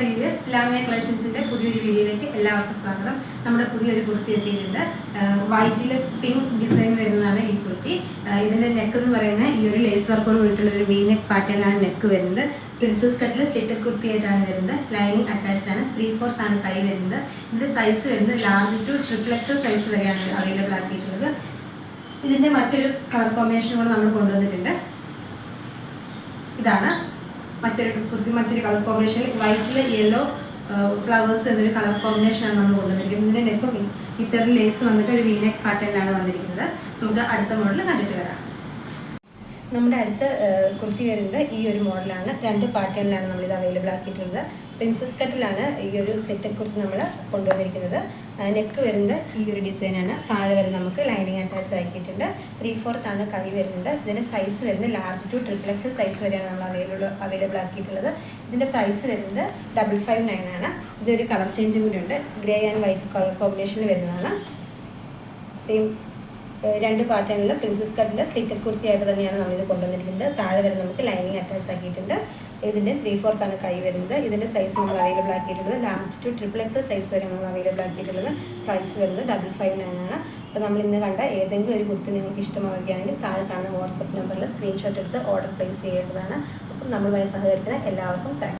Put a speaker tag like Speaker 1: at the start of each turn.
Speaker 1: Viewers ലാമിയ കളക്ഷൻസിന്റെ പുതിയൊരു വീഡിയോയിലേക്ക് എല്ലാവർക്കും സ്വാഗതം. നമ്മുടെ പുതിയൊരു കുർത്തി എത്തിയിട്ടുണ്ട്. വൈറ്റിൽ പിങ്ക് ഡിസൈൻ വരുന്നതാണ് ഈ കുർത്തി. ഇതിന്റെ നെക്ക് എന്ന് പറയുന്നത് ഈ ഒരു ലേസ് വർക്കോട് കൂടിയിട്ടുള്ള ഒരു വി നെക്ക് പാറ്റേണിലാണ് നെക്ക് വരുന്നത്. പ്രിൻസസ് കട്ടിൽ കുർത്തി ആയിട്ടാണ് വരുന്നത്. ലൈനിങ് അറ്റാച്ച്ഡ് ആണ്. ത്രീ ഫോർത്ത് ആണ് കൈ വരുന്നത്. ഇതിന്റെ സൈസ് വരുന്നത് large to triple XL size വരെയാണ് അവൈലബിൾ ആക്കിയിട്ടുള്ളത്. ഇതിന്റെ മറ്റൊരു കളർ കോമ്പിനേഷൻ കൂടെ നമ്മൾ കൊണ്ടുവന്നിട്ടുണ്ട്. ഇതാണ്. മറ്റൊരു കുർത്തി മറ്റൊരു കളർ കോമ്പിനേഷൻ വൈറ്റിൽ യെല്ലോ ഫ്ലവേഴ്സ് എന്നൊരു കളർ കോമ്പിനേഷനാണ് നമ്മൾ കൊണ്ടുവന്നിരിക്കുന്നത് ഇതിന്റെ നെക്കും ഇത്തരം ലേസ് വന്നിട്ട് ഒരു വീനെക്ക് പാറ്റേണിലാണ് വന്നിരിക്കുന്നത്. നമുക്ക് അടുത്ത മോഡൽ കണ്ടിട്ട് വരാം. നമ്മുടെ അടുത്ത കുർത്തി വരുന്നത് ഈ ഒരു മോഡലാണ്. രണ്ട് പാറ്റേണിലാണ് ഇത് അവൈലബിൾ ആക്കിയിട്ടുള്ളത്. പ്രിൻസസ് കട്ടിലാണ് ഈ ഒരു സെറ്റപ്പ് കുർത്തി നമ്മൾ കൊണ്ടുവന്നിരിക്കുന്നത്. നെക്ക് വരുന്നത് ഈ ഒരു ഡിസൈനാണ് താഴെ വരെ നമുക്ക് ലൈനിങ് അറ്റാച്ച് ആക്കിയിട്ടുണ്ട്. ത്രീ ഫോർത്ത് ആണ് കൈ വരുന്നത്. ഇതിന്റെ സൈസ് വരുന്നത് large to triple X size വരെയാണ് നമ്മൾ അവൈലബിൾ അവൈലബിൾ ആക്കിയിട്ടുള്ളത്. ഇതിന്റെ പ്രൈസ് വരുന്നത് ഡബിൾ ഫൈവ് നയൻ ആണ്. ഇതൊരു കളർ ചേഞ്ചും കൂടി ഉണ്ട്. ഗ്രേ ആൻഡ് വൈറ്റ് കളർ കോമ്പിനേഷനിൽ വരുന്നതാണ്. സെയിം രണ്ട് പാറ്റേണിൽ പ്രിൻസസ് കട്ടിൽ സ്ലിറ്റഡ് കുർത്തിയായിട്ട് തന്നെയാണ് നമ്മളിത് കൊണ്ടുവന്നിരിക്കുന്നത്. താഴെ വരെ നമുക്ക് ലൈനിങ് അറ്റാച്ച് ആക്കിയിട്ടുണ്ട്. ഇതിന്റെ ത്രീ ആണ് കൈ വരുന്നത്. ഇതിന്റെ സൈസ് നമ്മൾ available ആക്കിയിട്ടുള്ളത്. Large to triple X size വരെ നമ്മൾ അവൈലബിൾ ആക്കിയിട്ടുള്ളത്. പ്രൈസ് വരുന്നത് ഡബിൾ ഫൈവ് നയൻ ആണ്. അപ്പോൾ നമ്മൾ ഇന്ന് കണ്ട ഏതെങ്കിലും ഒരു കുർത്തി നിങ്ങൾക്ക് ഇഷ്ടമാവുകയാണെങ്കിൽ താഴെ കാണുന്ന വാട്സപ്പ് നമ്പറിൽ സ്ക്രീൻഷോട്ട് എടുത്ത് ഓർഡർ പ്ലേസ് ചെയ്യേണ്ടതാണ്. അപ്പം നമ്മളുമായി സഹകരിക്കുന്ന എല്ലാവർക്കും താങ്ക്